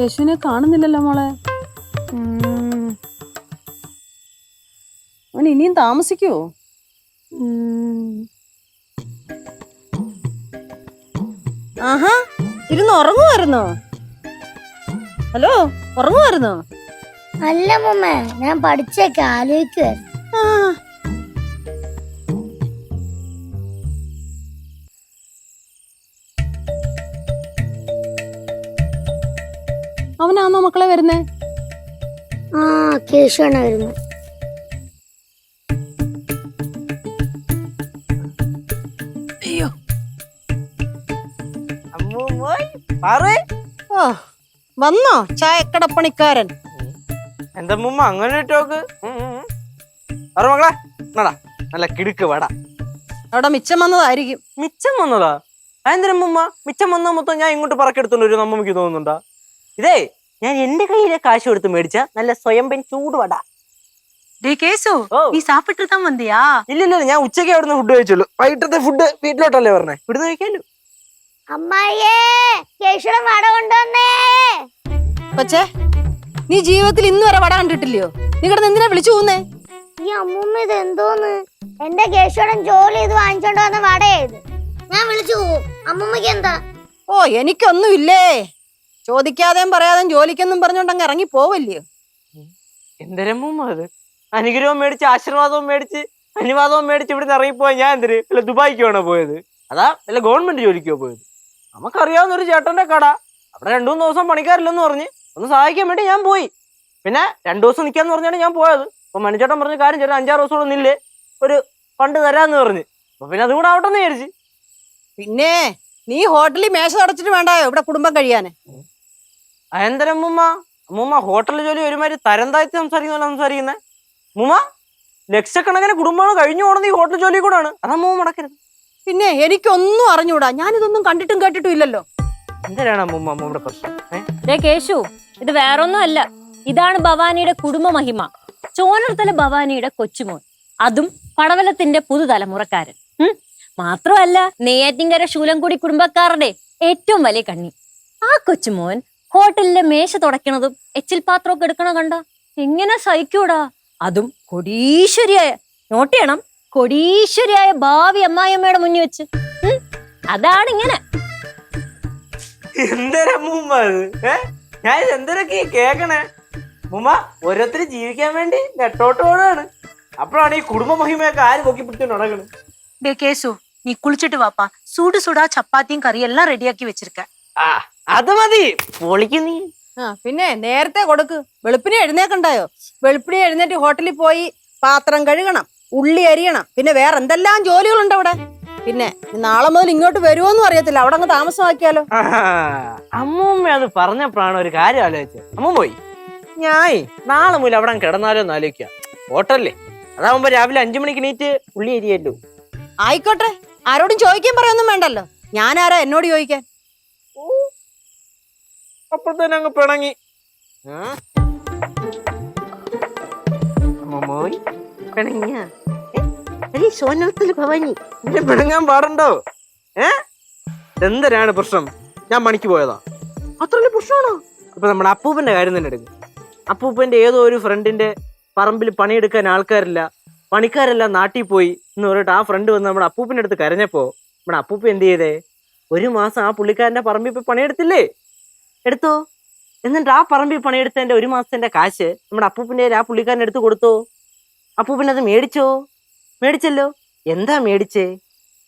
യേശുവിനെ കാണുന്നില്ലല്ലോ മോളെ. അവൻ ഇനിയും താമസിക്കുവോ. ആഹാ ഇരുന്ന് ഉറങ്ങുമായിരുന്നോ ഹലോ ഉറങ്ങുമായിരുന്നോ അല്ല മമ്മ ഞാൻ പഠിച്ചൊക്കെ ആലോചിക്കുവായിരുന്നു. വരുന്നേ? ആ കേശുവാണ് വരുന്നത് അയ്യോ. ഓ വന്നോ? ചായക്കടപ്പണിക്കാരൻ. എന്താ മുമ്മ അങ്ങനെ ടോക്ക് പറ മകളെ നടാ നല്ല കിടുക്ക് വട. അവിടെ മിച്ചം വന്നതായിരിക്കും. മിച്ചം വന്നതാ? അതെന്തിനാ മുമ്മ മിച്ചം വന്ന മൊത്തം ഞാൻ ഇങ്ങോട്ട് പറക്കെടുത്തോണ്ട് വരും നമ്മക്ക് തോന്നുന്നുണ്ടാ? ഇതേ ഞാൻ എന്റെ കയ്യിലെ കാശ് കൊടുത്ത് മേടിച്ച നല്ല സ്വയംപൻ ചൂടുവട. കേസു നീ സാപ്പിട്ട് വന്നിയാ? ഇല്ല ഇല്ല ഞാൻ ഉച്ചയ്ക്ക് അവിടുന്ന് ഫുഡ് കഴിച്ചുള്ളൂ. വൈകിട്ടത്തെ ഫുഡ് വീട്ടിലോട്ടല്ലേ പറഞ്ഞേ? ഇവിടുന്ന് കഴിക്കാലോ? അമ്മായിയേ കേശുടെ വട കൊണ്ടുവന്നേ. പക്ഷേ നീ ജീവിതത്തിൽ ഇന്ന് വരെ വട കണ്ടിട്ടില്ലയോ? നീ എന്തിനാ വിളിച്ചു പോകുന്നേ ഈ അമ്മൂമ്മ ഇത് എന്തോന്ന്? എന്റെ കേശുടൻ ജോലി ഇത് വാങ്ങിച്ചോണ്ട് വന്ന വടയത് ഞാൻ വിളിച്ചു പോകും അമ്മൂമ്മക്ക് എന്താ? ഓ എനിക്കൊന്നും ഇല്ലേ ചോദിക്കാതെയും പറയാതെയും ജോലിക്കൊന്നും പറഞ്ഞോണ്ടങ്ങ് ഇറങ്ങി പോവല്ലേ എന്തരമ്മ അത്? അനുഗ്രഹവും മേടിച്ച് ആശീർവാദവും മേടിച്ച് അനുവാദവും മേടിച്ച് ഇവിടുന്ന് ഇറങ്ങിപ്പോയ ഞാൻ എന്തിന്? അല്ല ദുബായിക്കാണോ പോയത്? അതാ അല്ല ഗവൺമെന്റ് ജോലിക്കോ പോയത്? നമുക്കറിയാവുന്ന ഒരു ചേട്ടന്റെ കട. അവിടെ രണ്ടു മൂന്ന് ദിവസം പണിക്കാരില്ലെന്ന് പറഞ്ഞ് ഒന്ന് സഹായിക്കാൻ വേണ്ടി ഞാൻ പോയി. പിന്നെ രണ്ടു ദിവസം നിൽക്കാന്ന് പറഞ്ഞാണ് ഞാൻ പോയത്. അപ്പൊ മനുചേട്ടൻ പറഞ്ഞ കാര്യം ചേട്ടൻ അഞ്ചാറ് ദിവസം നില്ലേ. ഒരു ഫണ്ട് തരാന്ന് പറഞ്ഞ്. അപ്പൊ പിന്നെ അതും കൂടെ ആവട്ടെന്ന് വിചാരിച്ച്. പിന്നെ നീ ഹോട്ടലിൽ മേശ അടച്ചിട്ട് വേണ്ടായോ? ഇവിടെ കുടുംബം കഴിയാന്. അതെന്തരം മുമ്മ മുമ്മ ഹോട്ടൽ ജോലി ഒരുമാതിരി തരം താഴ്ത്തി സംസാരിക്കുന്നല്ലോ സംസാരിക്കുന്നത് അമ്മൂമ്മ ലക്ഷക്കണക്കിന് കുടുംബങ്ങൾ കഴിഞ്ഞു പോണത് ഈ ഹോട്ടൽ ജോലി കൂടാണ്. അതമ്മൂമ്മ മടക്കരുത്. പിന്നെ എനിക്കൊന്നും അറിഞ്ഞൂടാ. ഞാനിതൊന്നും കണ്ടിട്ടും കേട്ടിട്ടും ഇല്ലല്ലോ എന്തിനാണ് അമ്മൂമ്മ അമ്മൂമ്മയുടെ പ്രശ്നം കേശു ഇത് വേറൊന്നും അല്ല ഇതാണ് ഭവാനിയുടെ കുടുംബ മഹിമ ചോനർത്തല ഭവാനിയുടെ കൊച്ചുമോൻ. അതും പടവലത്തിന്റെ പുതുതലമുറക്കാരൻ. മാത്രമല്ല നെയ്യാറ്റിങ്കര ശൂലംകുടി കുടുംബക്കാരുടെ ഏറ്റവും വലിയ കണ്ണി. ആ കൊച്ചുമോൻ ഹോട്ടലിലെ മേശ തുടയ്ക്കണതും എച്ചിൽ പാത്രമൊക്കെ എടുക്കണ കണ്ട? എങ്ങനെ സഹിക്കൂടാ? അതും കൊടീശ്വരിയായ നോട്ട് ചെയ്യണം കൊടീശ്വരിയായ ഭാവി അമ്മായിയമ്മയുടെ മുന്നിൽ വെച്ച്. അതാണ് ഇങ്ങനെ ഞാൻ എന്തൊരൊക്കെ കേക്കണേ? മുമ്മ ഓരോരുത്തർ ജീവിക്കാൻ വേണ്ടി നെട്ടോട്ടോടാണ് അപ്പോഴാണ് ഈ കുടുംബ മഹിമയൊക്കെ ആര് പൊക്കി പിടിച്ചു നടക്കണ്? ഡേ കേസു നീ കുളിച്ചിട്ട് വാപ്പാ സൂട് സുടാ ചപ്പാത്തിയും കറിയും എല്ലാം റെഡിയാക്കി വെച്ചിരിക്ക. ആ അത് മതി. പൊളിക്കുന്നു ആ പിന്നെ നേരത്തെ കൊടുക്ക്. വെളുപ്പിനെ എഴുന്നേക്കണ്ടായോ? വെളുപ്പിനെ എഴുന്നേറ്റ് ഹോട്ടലിൽ പോയി പാത്രം കഴുകണം ഉള്ളി അരിയണം പിന്നെ വേറെ എന്തെല്ലാം ജോലികളുണ്ട് അവിടെ? പിന്നെ നാളെ മുതൽ ഇങ്ങോട്ട് വരുമോന്നും അറിയത്തില്ല. അവിടെ അങ്ങ് താമസമാക്കിയാലോ? അമ്മൂമ്മ അത് പറഞ്ഞപ്പോഴാണ് ഒരു കാര്യം ആലോചിച്ചത് അമ്മ പോയി. ഞായ് നാളെ മുതൽ അവിടെ കിടന്നാലോ എന്ന് ആലോചിക്കാം. ഹോട്ടലില്ലേ അതാവുമ്പോ രാവിലെ അഞ്ചു മണിക്ക് നീറ്റ് ഉള്ളി അരിയല്ലോ. ആയിക്കോട്ടെ. ആരോടും ചോദിക്കാൻ പറയൊന്നും വേണ്ടല്ലോ. ഞാനാരാ എന്നോട് ചോദിക്കാൻ? അപ്പോൾ തന്നെ അങ്ങ് പിണങ്ങി. പിണങ്ങാൻ പാടുണ്ടോ? ഏ? എന്തരാണ് പ്രശ്നം? ഞാൻ പണിക്ക് പോയതാ. അത്ര പ്രശ്നമാണോ? ഇപ്പൊ നമ്മുടെ അപ്പൂപ്പന്റെ കാര്യം തന്നെ എടുക്കും. അപ്പൂപ്പന്റെ ഏതോ ഒരു ഫ്രണ്ടിന്റെ പറമ്പിൽ പണിയെടുക്കാൻ ആൾക്കാരില്ല. പണിക്കാരെല്ലാം നാട്ടിൽ പോയി. എന്ന് പറഞ്ഞിട്ട് ആ ഫ്രണ്ട് വന്ന് നമ്മുടെ അപ്പൂപ്പിന്റെ അടുത്ത് കരഞ്ഞപ്പോ നമ്മുടെ അപ്പൂപ്പ എന്ത് ചെയ്തേ? ഒരു മാസം ആ പുള്ളിക്കാരന്റെ പറമ്പിൽ പണിയെടുത്തില്ലേ? എടുത്തോ? എന്നിട്ട് ആ പറമ്പിൽ പണിയെടുത്തതിന്റെ ഒരു മാസത്തിന്റെ കാശ് നമ്മുടെ അപ്പൂപ്പിന്റെ കയ്യിൽ ആ പുള്ളിക്കാരൻ എടുത്ത് കൊടുത്തോ? അപ്പൂപ്പൻ അത് മേടിച്ചോ? മേടിച്ചല്ലോ? എന്താ മേടിച്ചേ?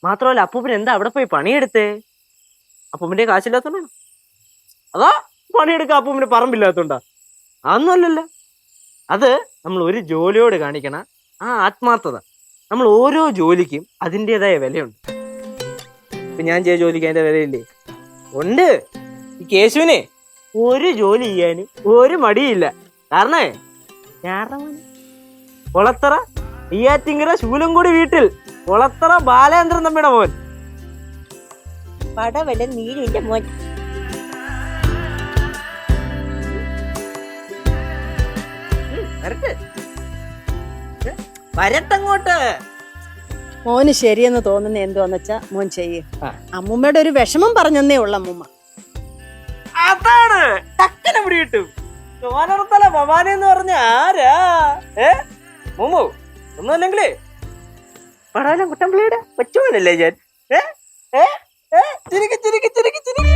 മാത്രമല്ല അപ്പൂപ്പിന് എന്താ അവിടെ പോയി പണിയെടുത്തേ? അപ്പൂപ്പിന്റെ കാശില്ലാത്തോണ്ടോ? അതാ പണിയെടുക്കാൻ അപ്പൂപ്പിന് പറമ്പില്ലാത്തോണ്ടാ? അതൊന്നുമല്ലല്ല. അത് നമ്മൾ ഒരു ജോലിയോട് കാണിക്കണ ആ ആത്മാർത്ഥത. നമ്മൾ ഓരോ ജോലിക്കും അതിന്റെതായ വിലയുണ്ട്. ഇപ്പൊ ഞാൻ ചെയ്ത ജോലിക്ക് അതിന്റെ വിലയില്ലേ? ഉണ്ട്. ഈ കേശുവിനെ ഒരു ജോലി ചെയ്യാന് ഒരു മടിയില്ല. കാരണേ? കൊളത്തറ കൊളത്തറ നെയ്യാറ്റിങ്കര ശൂലംകുടി വീട്ടിൽ. കൊളത്തറ ബാലേന്ദ്രൻ തമ്മിയുടെ മോൻ. പടവല നീലിന്റെ മോൻ. വരട്ടങ്ങോട്ട്? മോന് ശരിയെന്ന് തോന്നുന്ന എന്തുവാന്ന് വെച്ചാ മോൻ ചെയ്യ്. അമ്മൂമ്മയുടെ ഒരു വിഷമം പറഞ്ഞെന്നേ ഉള്ളൂ അമ്മൂമ്മ. അതാണ്. ടക്കനെ പിടി കിട്ടും ചോനർത്തല ഭവാനി എന്ന് പറഞ്ഞ ആരാ? ഏ? മുമ്മു ഒന്നുമല്ലെങ്കിലേ. പടാലം കുട്ടമ്പിളിയുടെ കൊച്ചുമോനല്ലേ ഞാൻ? ഏ? ഏ? ഏ? ചിരിക്ക് ചിരിക്ക് ചിരിക്ക് ചിരിക്ക്.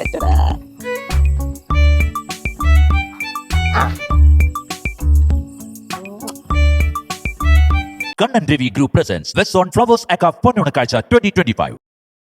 അച്ചടാ. Kannan Devi Group presents West on Flowers Aka Ponunakacha 2025.